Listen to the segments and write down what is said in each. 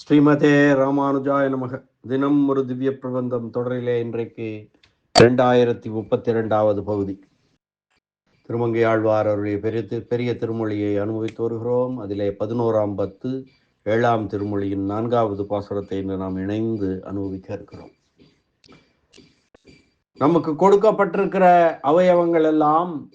ஸ்ரீமதே ராமானுஜாய நமக. தினம் ஒரு திவ்ய பிரபந்தம் தொடரிலே இன்றைக்கு இரண்டாயிரத்தி முப்பத்தி இரண்டாவது பகுதி. திருமங்கை ஆழ்வார் அவருடைய பெரிய பெரிய திருமொழியை அனுபவித்து வருகிறோம். அதிலே பதினோராம் பத்து ஏழாம் திருமொழியின் நான்காவது பாசுரத்தை இன்று நாம் இணைந்து அனுபவிக்க இருக்கிறோம். நமக்கு கொடுக்கப்பட்டிருக்கிற அவயவங்கள் எல்லாம்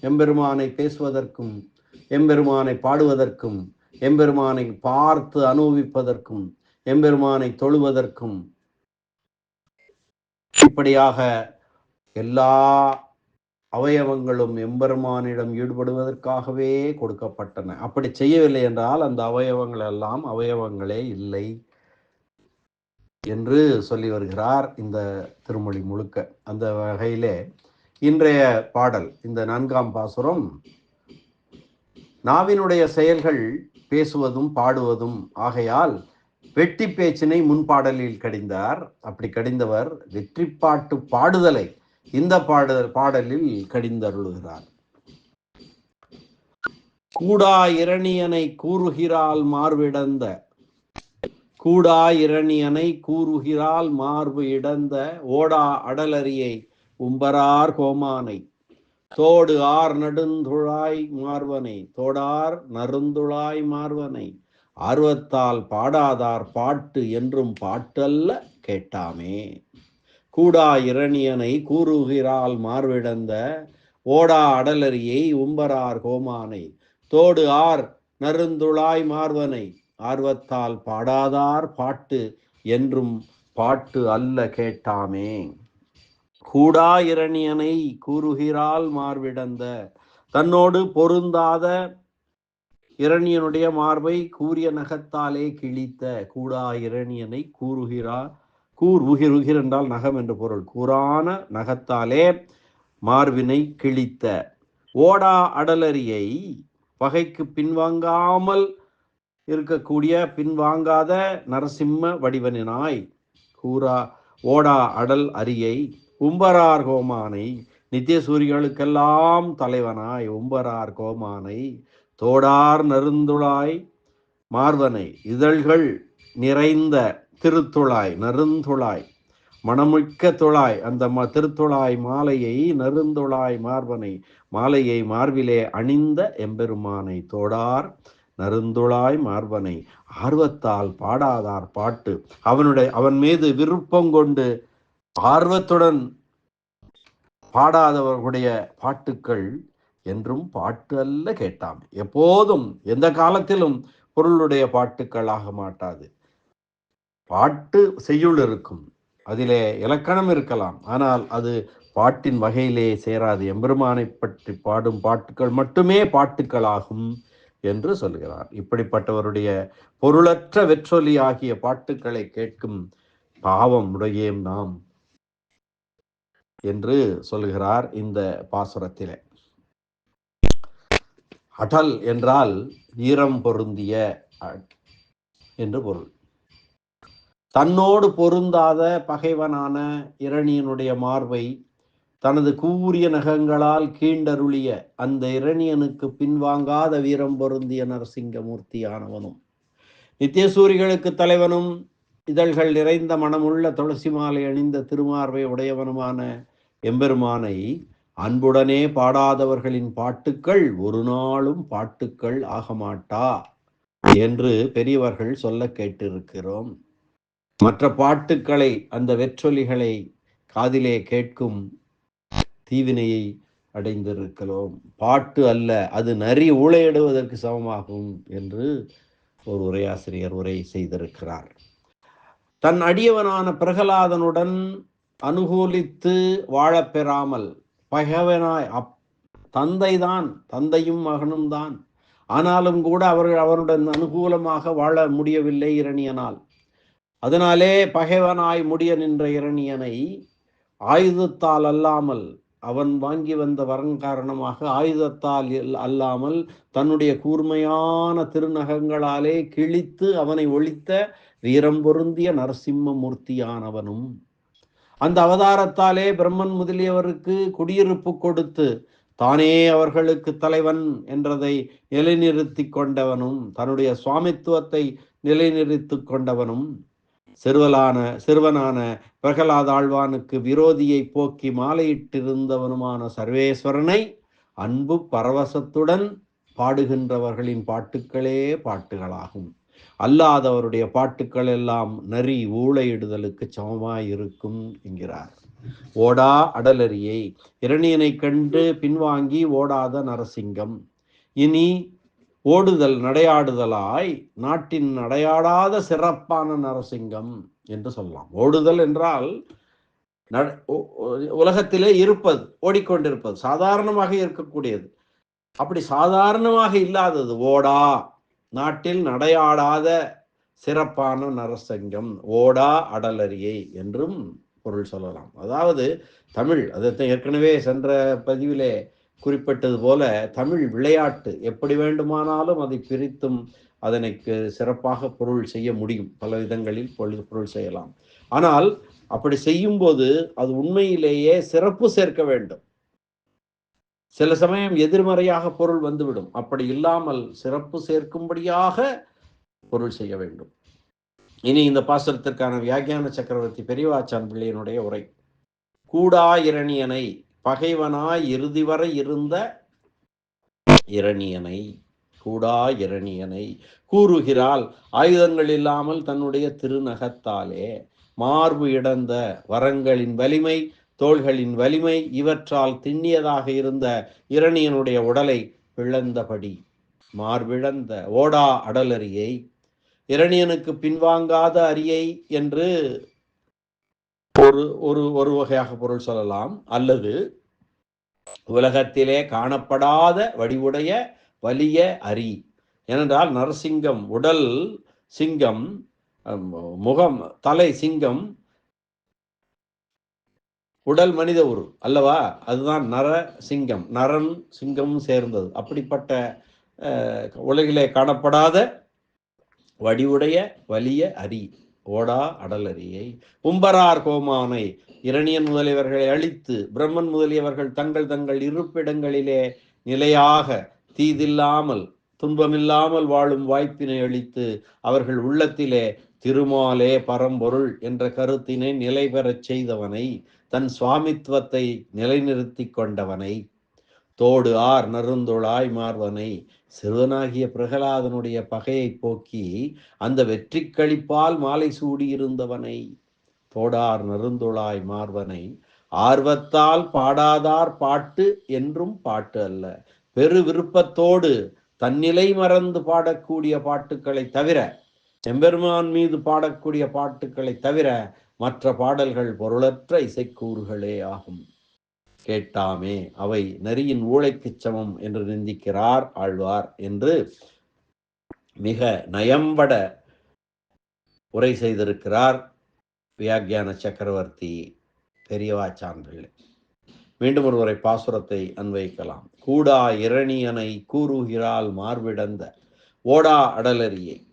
எம்பெருமானை பேசுவதற்கும் எம்பெருமானை பாடுவதற்கும் எம்பெருமானை பார்த்து அனுபவிப்பதற்கும் எம்பெருமானை தொழுவதற்கும் இப்படியாக எல்லா அவயவங்களும் எம்பெருமானிடம் ஈடுபடுவதற்காகவே கொடுக்கப்பட்டன. அப்படி செய்யவில்லை என்றால் அந்த அவயவங்கள் எல்லாம் அவயவங்களே இல்லை என்று சொல்லி வருகிறார் இந்த திருமொழி முழுக்க. அந்த வகையிலே இன்றைய பாடல் இந்த நான்காம் பாசுரம் நாவினுடைய செயல்கள் பேசுவதும் பாடுவதும் ஆகையால் வெட்டி பேச்சினை முன்பாடலில் கடிந்தார். அப்படி கடிந்தவர் வெற்றி பாட்டு பாடுதலை இந்த பாடு பாடலில் கடிந்தருளுகிறார். கூடா இரணியனை கூறுகிறாள் மார்பிடந்த கூடா இரணியனை கூறுகிறாள் மார்பு இடந்த ஓடா அடலரியை உம்பரார் கோமானை தோடு ஆர் நடுந்துழாய் மார்வனை தோடார் நறுந்துழாய் மார்வனை. ஆர்வத்தால் பாடாதார் பாட்டு என்றும் பாட்டல்ல கேட்டாமே. கூடா இரணியனை கூறுகிறாள் மார்விடந்த ஓடா அடலரியை உம்பரார் கோமானை. தோடு ஆர் நறுந்துழாய் மார்வனை ஆர்வத்தால் பாடாதார் பாட்டு என்றும் பாட்டு அல்ல கேட்டாமே. கூடா இரணியனை கூறுகிறாள் மார்விடந்த தன்னோடு பொருந்தாத இரணியனுடைய மார்பை கூறிய நகத்தாலே கிழித்த கூடா இரணியனை கூறுகிறார். கூர் உகிர் உகிர் என்றால் நகம் என்று பொருள். கூறான நகத்தாலே மார்பினை கிழித்த. ஓடா அடலரியை பகைக்கு பின்வாங்காமல் இருக்கக்கூடிய பின்வாங்காத நரசிம்ம வடிவனினாய். கூறா ஓடா அடல் அரியை உம்பரார் கோமானை நித்திய சூரியர்களுக்கெல்லாம் தலைவனாய் உம்பரார் கோமானை தோடார் நருந்துளாய் மார்வனை இதழ்கள் நிறைந்த திருத்துழாய் நருந்துழாய் மணமிக்க துழாய் அந்த ம திருத்துழாய் மாலையை நருந்துளாய் மார்பனை மாலையை மார்பிலே அணிந்த எம்பெருமானை தோடார் நருந்துளாய் மார்பனை ஆர்வத்தால் பாடாதார் பாட்டு அவனுடைய அவன் மீது விருப்பம் கொண்டு ஆர்வத்துடன் பாடாதவர்களுடைய பாட்டுக்கள் என்றும் பாட்டு அல்ல கேட்டாம். எப்போதும் எந்த காலத்திலும் பொருளுடைய பாட்டுக்கள் ஆக மாட்டாது. பாட்டு செய்யுள் இருக்கும். அதிலே இலக்கணம் இருக்கலாம். ஆனால் அது பாட்டின் வகையிலே சேராது. எம்பெருமானை பற்றி பாடும் பாட்டுக்கள் மட்டுமே பாட்டுக்களாகும் என்று சொல்கிறார். இப்படிப்பட்டவருடைய பொருளற்ற வெற்றொலி ஆகிய பாட்டுக்களை கேட்கும் பாவம் உடையேம் நாம். என்று சொல்கிறார் இந்த பாசுரத்திலே. அடல் என்றால் ஈரம் பொருந்திய என்று பொருள். தன்னோடு பொருந்தாத பகைவனான இரணியனுடைய மார்பை தனது கூரிய நகங்களால் கீண்டருளிய அந்த இரணியனுக்கு பின்வாங்காத வீரம் பொருந்திய நரசிங்கமூர்த்தியானவனும் நித்தியசூரிகளுக்கு தலைவனும் இதழ்கள் நிறைந்த மனமுள்ள துளசி மாலை அணிந்த திருமார்பை உடையவனுமான எம்பெருமானை அன்புடனே பாடாதவர்களின் பாட்டுக்கள் ஒரு நாளும் பாட்டுக்கள் ஆகமாட்டா என்று பெரியவர்கள் சொல்ல கேட்டிருக்கிறோம். மற்ற பாட்டுக்களை அந்த வெற்றொலிகளை காதிலே கேட்கும் தீவினையை அடைந்திருக்கிறோம். பாட்டு அல்ல அது நரி ஊழையிடுவதற்கு சமமாகும் என்று ஒரு உரையாசிரியர் உரை செய்திருக்கிறார். தன் அடியவனான பிரகலாதனுடன் அனுகூலித்து வாழப் பெறாமல் பகைவனாய் அப் தந்தைதான் தந்தையும் மகனும் தான். ஆனாலும் கூட அவர்கள் அவருடன் அனுகூலமாக வாழ முடியவில்லை இரணியனால். அதனாலே பகைவனாய் முடிய நின்ற இரணியனை ஆயுதத்தால் அல்லாமல் அவன் வாங்கி வந்த வரன் காரணமாக ஆயுதத்தால் அல்லாமல் தன்னுடைய கூர்மையான திருநகங்களாலே கிழித்து அவனை ஒழித்த வீரம் பொருந்திய நரசிம்ம மூர்த்தியானவனும் அந்த அவதாரத்தாலே பிரம்மன் முதலியவருக்கு குடியிருப்பு கொடுத்து தானே அவர்களுக்கு தலைவன் என்றதை நிலைநிறுத்தி கொண்டவனும் தன்னுடைய சுவாமித்துவத்தை நிலைநிறுத்தி கொண்டவனும் சிறுவலான சிறுவனான பிரகலாத ஆழ்வானுக்கு விரோதியை போக்கி மாலையிட்டிருந்தவனுமான சர்வேஸ்வரனை அன்பு பரவசத்துடன் பாடுகின்றவர்களின் பாட்டுக்களே பாட்டுகளாகும். அல்லாதவருடைய பாட்டுக்கள் எல்லாம் நரி ஊழையிடுதலுக்கு சமமாயிருக்கும் என்கிறார். ஓடா அடலரியை இரணியனை கண்டு பின்வாங்கி ஓடாத நரசிங்கம். இனி ஓடுதல் நடையாடுதலாய் நாட்டின் நடையாடாத சிறப்பான நரசிங்கம் என்று சொல்லலாம். ஓடுதல் என்றால் உலகத்திலே இருப்பது ஓடிக்கொண்டிருப்பது சாதாரணமாக இருக்கக்கூடியது. அப்படி சாதாரணமாக இல்லாதது ஓடா நாட்டில் நடையாடாத சிறப்பான நரசங்கம் ஓடா அடலரியை என்றும் பொருள் சொல்லலாம். அதாவது தமிழ் அதை ஏற்கனவே சென்ற பதிவிலே குறிப்பிட்டது போல தமிழ் விளையாட்டு எப்படி வேண்டுமானாலும் அதை பிரித்தும் அதனைக்கு சிறப்பாக பொருள் செய்ய முடியும். பல விதங்களில் பொருள் செய்யலாம். ஆனால் அப்படி செய்யும்போது அது உண்மையிலேயே சிறப்பு சேர்க்க வேண்டும். சில சமயம் எதிர்மறையாக பொருள் வந்துவிடும். அப்படி இல்லாமல் சிறப்பு சேர்க்கும்படியாக பொருள் செய்ய வேண்டும். இனி இந்த பாசனத்திற்கான வியாக்கியான சக்கரவர்த்தி பெரியவாச்சான் பிள்ளையனுடைய உரை. கூடா இரணியனை பகைவனாய் இறுதி வரை இருந்த இரணியனை கூடா இரணியனை கூறுகிறாள். ஆயுதங்கள் இல்லாமல் தன்னுடைய திருநகத்தாலே மார்பு இடந்த வரங்களின் வலிமை தோள்களின் வலிமை இவற்றால் திண்ணியதாக இருந்த இரணியனுடைய உடலை பிளந்தபடி மார்பிழந்த ஓடா அடலரியை இரணியனுக்கு பின்வாங்காத அரியை என்று ஒரு ஒரு ஒரு வகையாக பொருள் சொல்லலாம். அல்லது உலகத்திலே காணப்படாத வடிவுடைய வலிய அரி. ஏனென்றால் நரசிங்கம் உடல் சிங்கம் முகம் தலை சிங்கம் உடல் மனித உரு அல்லவா? அதுதான் நர சிங்கம். நரன் சிங்கமும் சேர்ந்தது. அப்படிப்பட்ட உலகிலே காணப்படாத வடிவுடைய வலிய அரி ஓடா அடலரியை உம்பரார் கோமானை இரணியன் முதலியவர்களை அழித்து பிரம்மன் முதலியவர்கள் தங்கள் தங்கள் இருப்பிடங்களிலே நிலையாக தீதில்லாமல் துன்பமில்லாமல் வாழும் வாய்ப்பினை அளித்து அவர்கள் உள்ளத்திலே திருமாலே பரம்பொருள் என்ற கருத்தினை நிலை பெறச் செய்தவனை தன் சுவாமித்துவத்தை நிலைநிறுத்தி கொண்டவனை தோடு ஆர் நருந்தொழாய் மார்வனை சிறுவனாகிய பிரகலாதனுடைய பகையை போக்கி அந்த வெற்றி கழிப்பால் மாலை சூடியிருந்தவனை தோடார் நருந்தொழாய் மார்வனை ஆர்வத்தால் பாடாதார் பாட்டு என்றும் பாட்டு அல்ல. பெரு விருப்பத்தோடு தன்னிலை மறந்து பாடக்கூடிய பாட்டுக்களை தவிர செம்பெருமான் மீது பாடக்கூடிய பாட்டுக்களை தவிர மற்ற பாடல்கள் பொருளற்ற இசைக்கூறுகளே ஆகும். கேட்டாமே அவை நரியின் ஊழைக்குச் சமம் என்று நிந்திக்கிறார் ஆழ்வார் என்று மிக நயம்பட உரை செய்திருக்கிறார் வியாக்கியான சக்கரவர்த்தி பெரியவாச்சான் பிள்ளை மீண்டும் ஒருவரை பாசுரத்தை அன்வைக்கலாம் கூடா இரணியனை கூறுகிறாள் மார்பிடந்த ஓடா அடலரியை.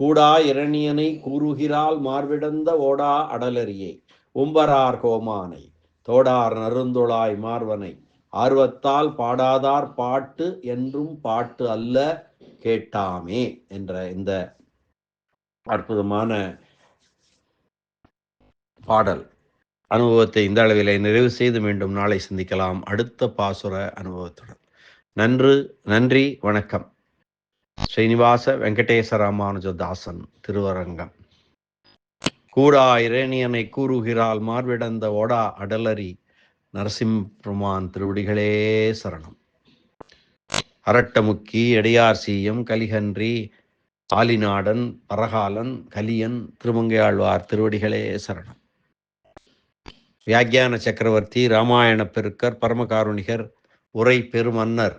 கூடா இரணியனை கூறுகிறாள் மார்விடந்த ஓடா அடலரியை உம்பரார் கோமானை தோடார் நருந்துளாய் மார்வனை ஆர்வத்தால் பாடாதார் பாட்டு என்றும் பாட்டு அல்ல கேட்டாமே என்ற இந்த அற்புதமான பாடல். அனுபவத்தை இந்த அளவிலே நிறைவு செய்து மீண்டும் நாளை சிந்திக்கலாம். அடுத்த பாசுர அனுபவத்துடன். நன்று நன்றி வணக்கம். ஸ்ரீனிவாச வெங்கடேச ராமானுஜதாசன் திருவரங்கம். கூடா இரேனியனை கூறுகிறாள் மார்விடந்த ஓடா அடலரி நரசிம்பெருமான் திருவடிகளே சரணம். அரட்டமுக்கி எடையார் சீயம் கலிகன்றி ஆலிநாடன் பரகாலன் கலியன் திருமங்கையாழ்வார் திருவடிகளே சரணம். வியாக்கியான சக்கரவர்த்தி ராமாயண பெருக்கர் பரமகாருணிகர் உரை பெருமன்னர்